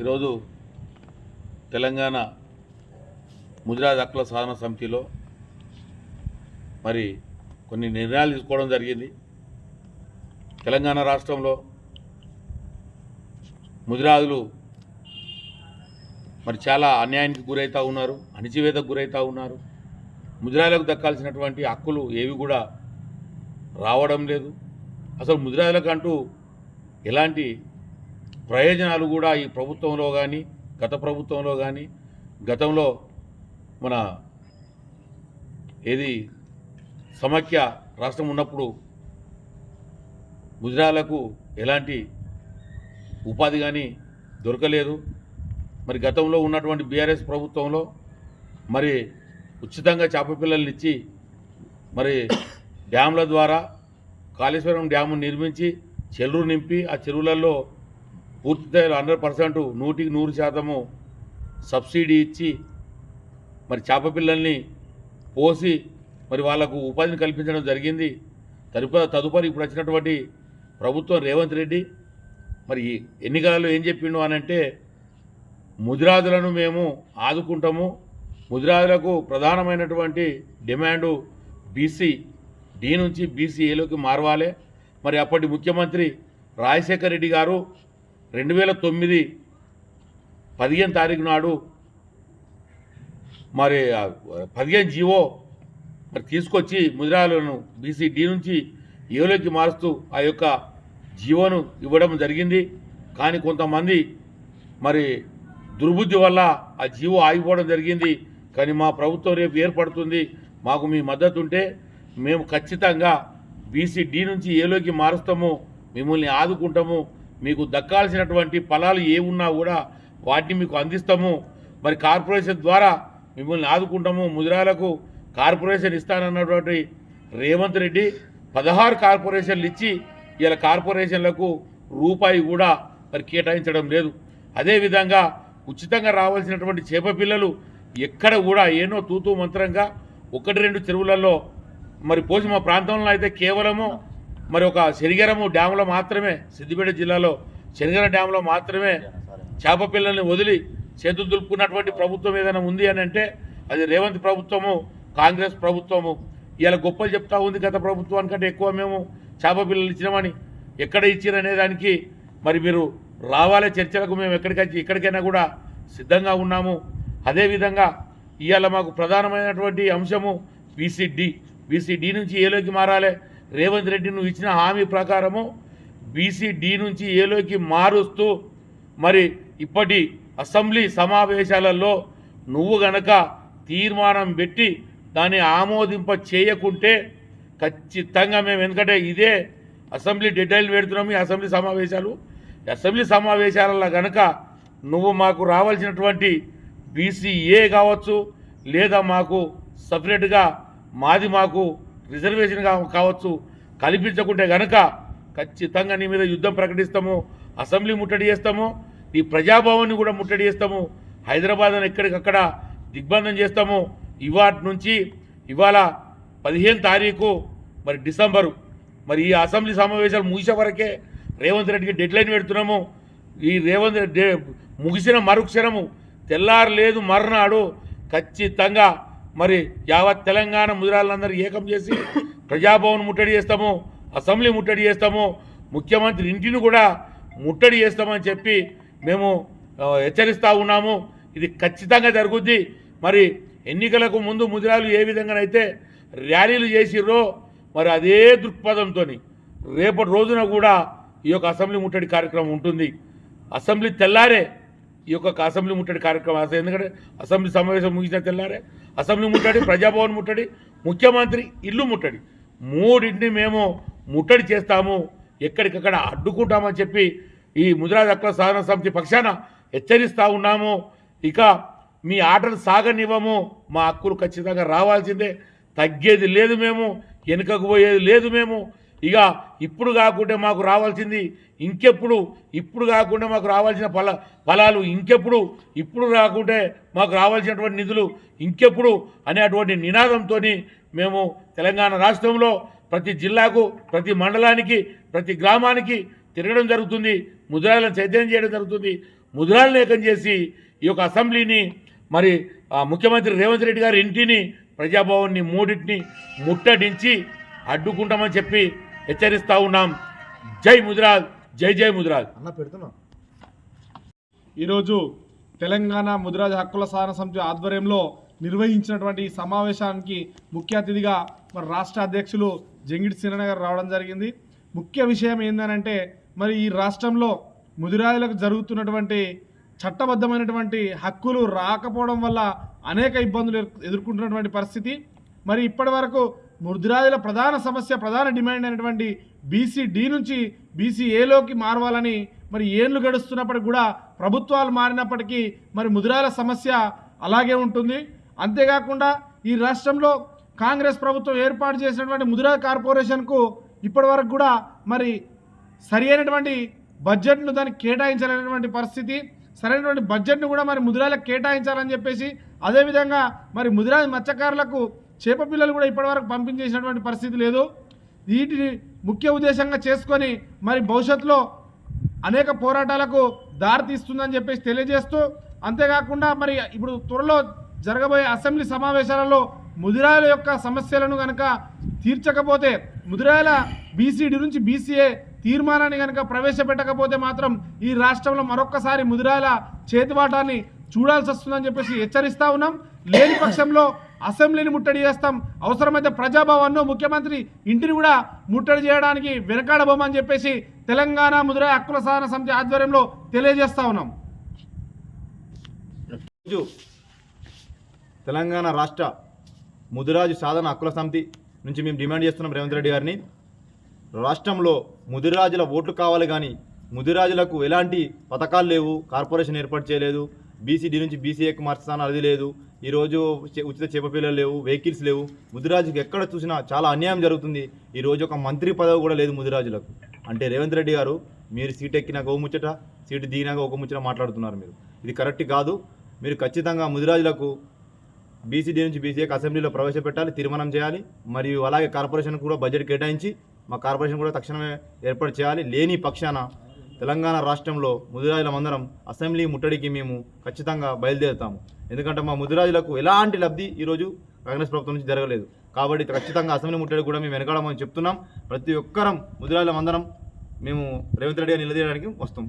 ఈరోజు తెలంగాణ ముజరాజ్ హక్కుల సాధన సమితిలో మరి కొన్ని నిర్ణయాలు తీసుకోవడం జరిగింది. తెలంగాణ రాష్ట్రంలో ముజరాజులు మరి చాలా అన్యాయానికి గురవుతూ ఉన్నారు అణిచివేతకు గురవుతూ ఉన్నారు. ముజరాయిలకు దక్కాల్సినటువంటి హక్కులు ఏవి కూడా రావడం లేదు. అసలు ముదిరాజులకు అంటూ ఎలాంటి ప్రయోజనాలు కూడా ఈ ప్రభుత్వంలో కానీ గత ప్రభుత్వంలో కానీ గతంలో మన ఏది సమాఖ్య రాష్ట్రం ఉన్నప్పుడు గుజరాలకు ఎలాంటి ఉపాధి కానీ దొరకలేదు. మరి గతంలో ఉన్నటువంటి బీఆర్ఎస్ ప్రభుత్వంలో మరి ఉచితంగా చేపపిల్లల్ని ఇచ్చి మరి డ్యామ్ల ద్వారా కాళేశ్వరం డ్యాము నిర్మించి చెరువు నింపి ఆ చెరువులలో పూర్తి హండ్రెడ్ పర్సెంట్ నూటికి నూరు శాతము సబ్సిడీ ఇచ్చి మరి చేప పిల్లల్ని పోసి మరి వాళ్ళకు ఉపాధిని కల్పించడం జరిగింది. తదుపరి తదుపరి ఇప్పుడు వచ్చినటువంటి ప్రభుత్వం రేవంత్ రెడ్డి మరి ఎన్నికలలో ఏం చెప్పిండు అని అంటే ముదిరాజులను మేము ఆదుకుంటాము. ముదిరాజులకు ప్రధానమైనటువంటి డిమాండు బీసీ డి నుంచి బీసీఏలోకి మారవాలి. మరి అప్పటి ముఖ్యమంత్రి రాజశేఖర రెడ్డి గారు రెండు వేల తొమ్మిది పదిహేను తారీఖు నాడు మరి పదిహేను జీవో మరి తీసుకొచ్చి ముదిరాలను బీసీడీ నుంచి ఏలోకి మారుస్తూ ఆ యొక్క జీవోను ఇవ్వడం జరిగింది. కానీ కొంతమంది మరి దుర్బుద్ధి వల్ల ఆ జీవో ఆగిపోవడం జరిగింది. కానీ మా ప్రభుత్వం రేపు ఏర్పడుతుంది. మాకు మీ మద్దతు ఉంటే మేము ఖచ్చితంగా బీసీడీ నుంచి ఏలోకి మారుస్తాము. మిమ్మల్ని ఆదుకుంటాము. మీకు దక్కాల్సినటువంటి ఫలాలు ఏ ఉన్నా కూడా వాటిని మీకు అందిస్తాము. మరి కార్పొరేషన్ ద్వారా మిమ్మల్ని ఆదుకుంటాము. ముదిరాలకు కార్పొరేషన్ ఇస్తానన్నటువంటి రేవంత్ రెడ్డి పదహారు కార్పొరేషన్లు ఇచ్చి ఇలా కార్పొరేషన్లకు రూపాయి కూడా మరి కేటాయించడం లేదు. అదేవిధంగా ఉచితంగా రావాల్సినటువంటి చేప పిల్లలు ఎక్కడ కూడా ఏనో తూతూ మంత్రంగా ఒకటి రెండు చెరువులలో మరి పోసి మా ప్రాంతంలో అయితే కేవలము మరి ఒక శనిగరము డ్యాంలో మాత్రమే సిద్దిపేట జిల్లాలో శనిగర డ్యాంలో మాత్రమే చేప పిల్లల్ని వదిలి చేతులు దులుపుకున్నటువంటి ప్రభుత్వం ఏదైనా ఉంది అని అంటే అది రేవంత్ ప్రభుత్వము కాంగ్రెస్ ప్రభుత్వము. ఇలా గొప్పలు చెప్తా ఉంది గత ప్రభుత్వానికంటే ఎక్కువ మేము చేప పిల్లలు ఇచ్చినామని. ఎక్కడ ఇచ్చిరనే దానికి మరి మీరు రావాలే చర్చలకు మేము ఎక్కడికి ఎక్కడికైనా కూడా సిద్ధంగా ఉన్నాము. అదేవిధంగా ఇవాళ మాకు ప్రధానమైనటువంటి అంశము బీసీడీ బీసీడీ నుంచి ఏలోకి మారాలి. రేవంత్ రెడ్డి నువ్వు ఇచ్చిన హామీ ప్రకారము బీసీడి నుంచి ఏలోకి మారుస్తూ మరి ఇప్పటి అసెంబ్లీ సమావేశాలలో నువ్వు గనక తీర్మానం పెట్టి దాన్ని ఆమోదింప చేయకుంటే ఖచ్చితంగా మేము ఎందుకంటే ఇదే అసెంబ్లీ డెడ్లైన్ పెడుతున్నాము ఈ అసెంబ్లీ సమావేశాలు. అసెంబ్లీ సమావేశాలలో గనక నువ్వు మాకు రావాల్సినటువంటి బీసీఏ కావచ్చు లేదా మాకు సపరేట్గా మాది మాకు రిజర్వేషన్ కావచ్చు కల్పించకుంటే గనక ఖచ్చితంగా నీ మీద యుద్ధం ప్రకటిస్తాము అసెంబ్లీ ముట్టడి చేస్తాము ఈ ప్రజాభవన్ని కూడా ముట్టడి చేస్తాము హైదరాబాద్ అని ఎక్కడికక్కడ దిగ్బంధం చేస్తాము. ఇవాటి నుంచి ఇవాళ పదిహేను తారీఖు మరి డిసెంబరు మరి ఈ అసెంబ్లీ సమావేశాలు ముగిసే వరకే రేవంత్ రెడ్డికి డెడ్లైన్ పెడుతున్నాము. ఈ రేవంత్ రెడ్డి ముగిసిన మరుక్షణము తెల్లారు లేదు మర్నాడు ఖచ్చితంగా మరి యావత్ తెలంగాణ ముదిరాళ్ళందరూ ఏకం చేసి ప్రజాభవన్ ముట్టడి చేస్తాము అసెంబ్లీ ముట్టడి చేస్తాము ముఖ్యమంత్రి ఇంటిని కూడా ముట్టడి చేస్తామని చెప్పి మేము హెచ్చరిస్తూ ఉన్నాము. ఇది ఖచ్చితంగా జరుగుద్ది. మరి ఎన్నికలకు ముందు ముదిరాలు ఏ విధంగానైతే ర్యాలీలు చేసిర్రో మరి అదే దృక్పథంతో రేపటి రోజున కూడా ఈ యొక్క అసెంబ్లీ ముట్టడి కార్యక్రమం ఉంటుంది. అసెంబ్లీ తెల్లారే ఈ యొక్క అసెంబ్లీ ముట్టడి కార్యక్రమం. ఎందుకంటే అసెంబ్లీ సమావేశం ముగిసిన తెల్లారే అసెంబ్లీ ముట్టడి ప్రజాభవన్ ముట్టడి ముఖ్యమంత్రి ఇల్లు ముట్టడి. మూడింటిని మేము ముట్టడి చేస్తాము. ఎక్కడికక్కడ అడ్డుకుంటామని చెప్పి ఈ ముద్రాజ్ సాధన సమితి పక్షాన హెచ్చరిస్తూ ఉన్నాము. ఇక మీ ఆటలు సాగనివ్వము. మా హక్కులు ఖచ్చితంగా రావాల్సిందే. తగ్గేది లేదు మేము. వెనుకకు పోయేది లేదు మేము. ఇక ఇప్పుడు కాకుంటే మాకు రావాల్సింది ఇంకెప్పుడు ఇప్పుడు కాకుండా మాకు రావాల్సిన ఫల ఫలాలు ఇంకెప్పుడు ఇప్పుడు రాకుంటే మాకు రావాల్సినటువంటి నిధులు ఇంకెప్పుడు అనేటువంటి నినాదంతో మేము తెలంగాణ రాష్ట్రంలో ప్రతి జిల్లాకు ప్రతి మండలానికి ప్రతి గ్రామానికి తిరగడం జరుగుతుంది ముద్రాలను చైతన్యం చేయడం జరుగుతుంది ముద్రాలు లేఖం చేసి ఈ యొక్క అసెంబ్లీని మరి ముఖ్యమంత్రి రేవంత్ రెడ్డి గారి ఇంటిని ప్రజాభవన్ని మూడింటిని ముట్టడించి అడ్డుకుంటామని చెప్పి హెచ్చరిస్తా ఉన్నాం. జై ముద్రాజ్ జై జై ముద్రాజ్ అన్న పెడుతున్నా. ఈరోజు తెలంగాణ ముదిరాజు హక్కుల సాధన సమితి ఆధ్వర్యంలో నిర్వహించినటువంటి ఈ సమావేశానికి ముఖ్య అతిథిగా మరి రాష్ట్ర అధ్యక్షులు జంగిడి సిరణ గారు రావడం జరిగింది. ముఖ్య విషయం ఏంటంటే మరి ఈ రాష్ట్రంలో ముదిరాజులకు జరుగుతున్నటువంటి చట్టబద్ధమైనటువంటి హక్కులు రాకపోవడం వల్ల అనేక ఇబ్బందులు ఎదుర్- ఎదుర్కొంటున్నటువంటి పరిస్థితి. మరి ఇప్పటి వరకు ముదిరాజుల ప్రధాన సమస్య ప్రధాన డిమాండ్ అయినటువంటి బీసీ డి నుంచి బీసీ ఏలోకి మారవాలని మరి ఏళ్ళు గడుస్తున్నప్పటికి కూడా ప్రభుత్వాలు మారినప్పటికీ మరి ముదిరాల సమస్య అలాగే ఉంటుంది. అంతేకాకుండా ఈ రాష్ట్రంలో కాంగ్రెస్ ప్రభుత్వం ఏర్పాటు చేసినటువంటి ముదిరా కార్పొరేషన్కు ఇప్పటివరకు కూడా మరి సరి అయినటువంటి బడ్జెట్ను దానికి కేటాయించలేనటువంటి పరిస్థితి సరైనటువంటి బడ్జెట్ను కూడా మరి ముదిరాలకు కేటాయించాలని చెప్పేసి అదేవిధంగా మరి ముదిరాజు మత్స్యకారులకు చేప పిల్లలు కూడా ఇప్పటివరకు పంపించేసినటువంటి పరిస్థితి లేదు. వీటిని ముఖ్య ఉద్దేశంగా చేసుకొని మరి భవిష్యత్తులో అనేక పోరాటాలకు దారితీస్తుందని చెప్పేసి తెలియజేస్తూ అంతేకాకుండా మరి ఇప్పుడు త్వరలో జరగబోయే అసెంబ్లీ సమావేశాలలో ముదిరాయల యొక్క సమస్యలను కనుక తీర్చకపోతే ముదిరాయల బీసీడీ నుంచి బీసీఏ తీర్మానాన్ని కనుక ప్రవేశపెట్టకపోతే మాత్రం ఈ రాష్ట్రంలో మరొక్కసారి ముదిరాయల చేతివాటాన్ని చూడాల్సి వస్తుందని చెప్పేసి హెచ్చరిస్తా ఉన్నాం. లేని పక్షంలో అసెంబ్లీని ముట్టడి చేస్తాం. అవసరమైతే ప్రజాభవన్ను ముఖ్యమంత్రి ఇంటిని కూడా ముట్టడి చేయడానికి వెనకాడబోమని చెప్పేసి తెలంగాణ ముదిరాయ హక్కుల సాధన సమితి ఆధ్వర్యంలో తెలియజేస్తా ఉన్నాం. రోజు తెలంగాణ రాష్ట్ర ముదిరాజు సాధన హక్కుల సమితి నుంచి మేము డిమాండ్ చేస్తున్నాం రేవంత్ రెడ్డి గారిని. రాష్ట్రంలో ముదిరాజుల ఓట్లు కావాలి కానీ ముదిరాజులకు ఎలాంటి పథకాలు లేవు కార్పొరేషన్ ఏర్పాటు చేయలేదు బీసీడీ నుంచి బీసీఏకి మార్చుతాను అది లేదు. ఈరోజు ఉచిత చేప పిల్లలు లేవు వెహికల్స్ లేవు. ముదిరాజుకి ఎక్కడ చూసినా చాలా అన్యాయం జరుగుతుంది. ఈరోజు ఒక మంత్రి పదవి కూడా లేదు ముదిరాజులకు. అంటే రేవంత్ రెడ్డి గారు మీరు సీట్ ఎక్కినాక ఓ ముచ్చట సీటు దిగినాక ఒక ముచ్చట మాట్లాడుతున్నారు మీరు. ఇది కరెక్ట్ కాదు. మీరు ఖచ్చితంగా ముదిరాజులకు బీసీడీ నుంచి బీసీఏకి అసెంబ్లీలో ప్రవేశపెట్టాలి తీర్మానం చేయాలి. మరియు అలాగే కార్పొరేషన్ కూడా బడ్జెట్ కేటాయించి మా కార్పొరేషన్ కూడా తక్షణమే ఏర్పాటు చేయాలి. లేని పక్షాన తెలంగాణ రాష్ట్రంలో ముదిరాజుల మందరం అసెంబ్లీ ముట్టడికి మేము ఖచ్చితంగా బయలుదేరుతాము. ఎందుకంటే మా ముదిరాజులకు ఎలాంటి లబ్ధి ఈరోజు కాంగ్రెస్ ప్రభుత్వం నుంచి జరగలేదు. కాబట్టి ఖచ్చితంగా అసెంబ్లీ ముట్టడి కూడా మేము వెనకడమని చెప్తున్నాం. ప్రతి ఒక్కరం ముదిరాజుల మందరం మేము రేవంత్ రెడ్డి నిలదీయడానికి వస్తాం.